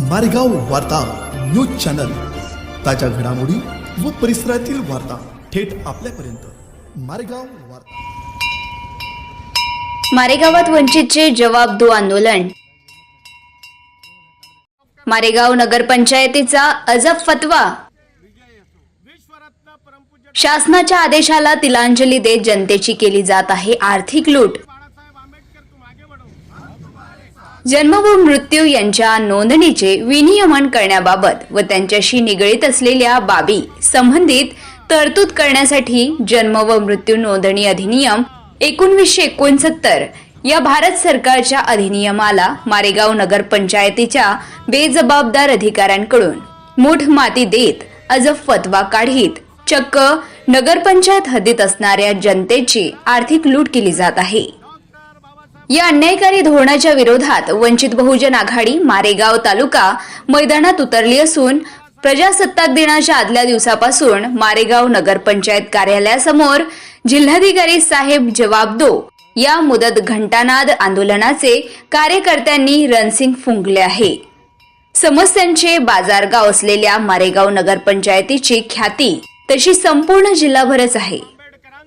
मारेगाव वार्ता news channel. ताज्या घडामोडी व परिसरातील वार्ता थेट आपल्यापर्यंत. मारेगाव वार्ता. मारेगावात वंचितचे जवाब दो आंदोलन. मारेगाव नगरपंचायतीचा अजब फतवा. शासनाच्या आदेशाला तिलांजली देत जनतेची केली जात आहे आर्थिक लूट. जन्म व मृत्यू यांच्या नोंदणीचे विनियमन करण्याबाबत व त्यांच्याशी निगडीत असलेल्या बाबी संबंधित तरतूद करण्यासाठी जन्म व मृत्यू नोंदणी अधिनियम एकोणवीसशे एकोणसत्तर या भारत सरकारच्या अधिनियमाला मारेगाव नगरपंचायतीच्या बेजबाबदार अधिकाऱ्यांकडून मूठ माती देत अजब फतवा काढीत चक्क नगरपंचायत हद्दीत असणाऱ्या जनतेची आर्थिक लूट केली जात आहे. या अन्यायकारी धोरणाच्या विरोधात वंचित बहुजन आघाडी मारेगाव तालुका मैदानात उतरली असून प्रजासत्ताक दिनाच्या आदल्या दिवसापासून मारेगाव नगरपंचायत कार्यालयासमोर जिल्हाधिकारी साहेब जवाब दो या मुदत घंटानाद आंदोलनाचे कार्यकर्त्यांनी रणसिंग फुंकले आहे. समस्यांचे बाजारगाव असलेल्या मारेगाव नगरपंचायतीची ख्याती तशी संपूर्ण जिल्हाभरच आहे.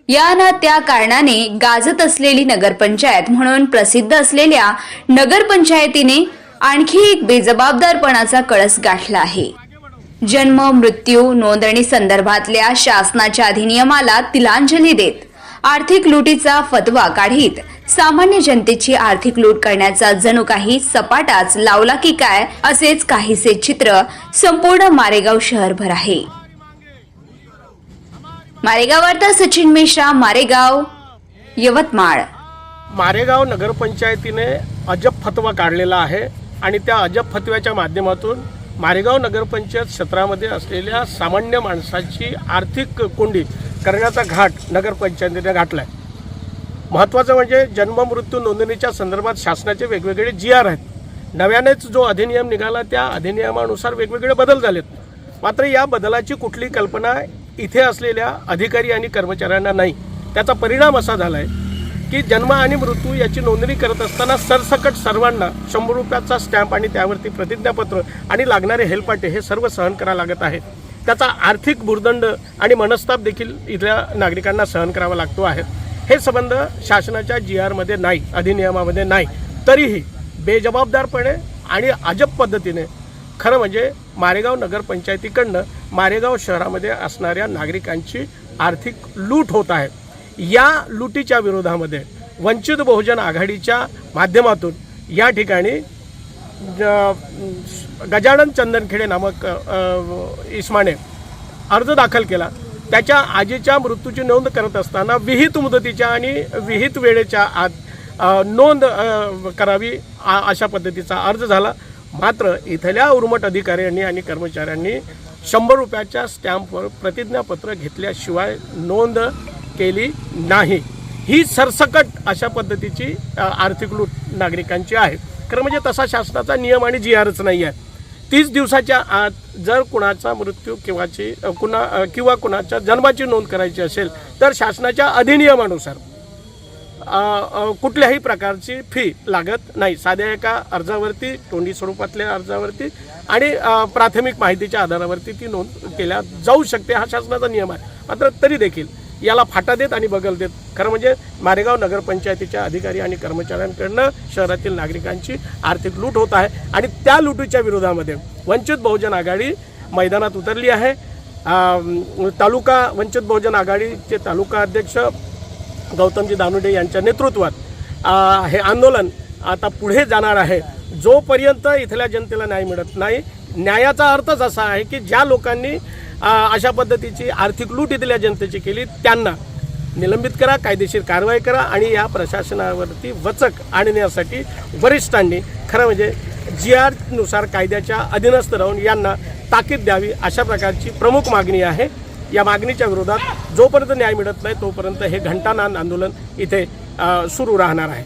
या ना त्या कारणाने गाजत असलेली नगरपंचायत म्हणून प्रसिद्ध असलेल्या नगरपंचायतीने आणखी एक बेजबाबदारपणाचा कळस गाठला आहे. जन्म मृत्यू नोंदणी संदर्भातल्या शासनाच्या अधिनियमाला तिलांजली देत आर्थिक लुटीचा फतवा काढीत सामान्य जनतेची आर्थिक लूट करण्याचा जणू काही सपाटाच लावला की काय असेच काहीसे चित्र संपूर्ण मारेगाव शहरभर आहे. मारेगाव वार्ता सचिन मिश्रा मारेगाव यवतमाळ. मारेगाव नगरपंचायतीने अजब फतवा काढलेला आहे आणि त्या अजब फतव्याच्या माध्यमातून मारेगाव नगरपंचायत क्षेत्रामध्ये असलेल्या सामान्य माणसाची आर्थिक कोंडी करण्याचा घाट नगरपंचायतीने घाटला आहे महत्त्वाचं म्हणजे जन्म मृत्यू नोंदणीच्या संदर्भात शासनाचे वेगवेगळे जी आर आहेत. नव्यानेच जो अधिनियम निघाला त्या अधिनियमानुसार वेगवेगळे बदल झालेत. मात्र या बदलाची कुठली कल्पना इथे असलेल्या अधिकारी आणि कर्मचाऱ्यांना नाही. त्याचा परिणाम असा झाला आहे की जन्म आणि मृत्यू याची नोंदणी करत असताना सरसकट सर्वांना शंभर रुपयाचा स्टॅम्प आणि त्यावरती प्रतिज्ञापत्र आणि लागणारे हेलपाटे हे सर्व सहन करावं लागत आहे त्याचा आर्थिक भुर्दंड आणि मनस्ताप देखील इथल्या नागरिकांना सहन करावा लागतो आहे. हे संबंध शासनाच्या जी आरमध्ये नाही अधिनियमामध्ये नाही. तरीही बेजबाबदारपणे आणि अजब पद्धतीने खरं म्हणजे मारेगाव नगरपंचायतीकडनं मारेगाव शहरामध्ये असणाऱ्या नागरिकांची आर्थिक लूट होत आहे. या लुटीच्या विरोधामध्ये वंचित बहुजन आघाडीच्या माध्यमातून या ठिकाणी गजानन चंदनखेडे नामक इस्माने अर्ज दाखल केला. त्याच्या आजीच्या मृत्यूची नोंद करत असताना विहित मुदतीच्या आणि विहित वेळेच्या आत नोंद करावी आ- अशा पद्धतीचा अर्ज झाला. मात्र इथल्या उर्मट अधिकाऱ्यांनी आणि कर्मचाऱ्यांनी शंभर रुपयाच्या स्टॅम्पवर प्रतिज्ञापत्र घेतल्याशिवाय नोंद केली नाही. ही सरसकट अशा पद्धतीची आर्थिक लूट नागरिकांची आहे. खरं म्हणजे तसा शासनाचा नियम आणि जी आरच नाही आहे. तीस दिवसाच्या आत जर कुणाचा मृत्यू किंवाची कुणा किंवा कुणाच्या जन्माची नोंद करायची असेल तर शासनाच्या अधिनियमानुसार कुठल्याही प्रकारची फी लागत नाही. साध्या एका अर्जावरती तोंडी स्वरूपातल्या अर्जावरती आणि प्राथमिक माहितीच्या आधारावरती ती नोंद केल्या जाऊ शकते हा शासनाचा नियम आहे. मात्र तरी देखील याला फाटा देत आणि बगल देत. खरं म्हणजे मारेगाव नगरपंचायतीच्या अधिकारी आणि कर्मचाऱ्यांकडनं शहरातील नागरिकांची आर्थिक लूट होत आहे आणि त्या लुटीच्या विरोधामध्ये वंचित बहुजन आघाडी मैदानात उतरली आहे. तालुका वंचित बहुजन आघाडीचे तालुका अध्यक्ष गौतमजी दानुडे यांच्या नेतृत्वात हे आंदोलन आता पुढे जाणार आहे. जोपर्यंत इथल्या जनतेला न्याय मिळत नाही न्यायाचा अर्थच असा आहे की ज्या लोकांनी अशा पद्धतीची आर्थिक लूट इथल्या जनतेची केली त्यांना निलंबित करा कायदेशीर कारवाई करा आणि या प्रशासनावरती वचक आणण्यासाठी वरिष्ठांनी खरं म्हणजे जी आरनुसार कायद्याच्या अधीनस्थ राहून यांना ताकीद द्यावी अशा प्रकारची प्रमुख मागणी आहे. या मागणीच्या विरोधात जोपर्यंत न्याय मिळत नाही तोपर्यंत हे घंटानाद आंदोलन इथे सुरू राहणार आहे.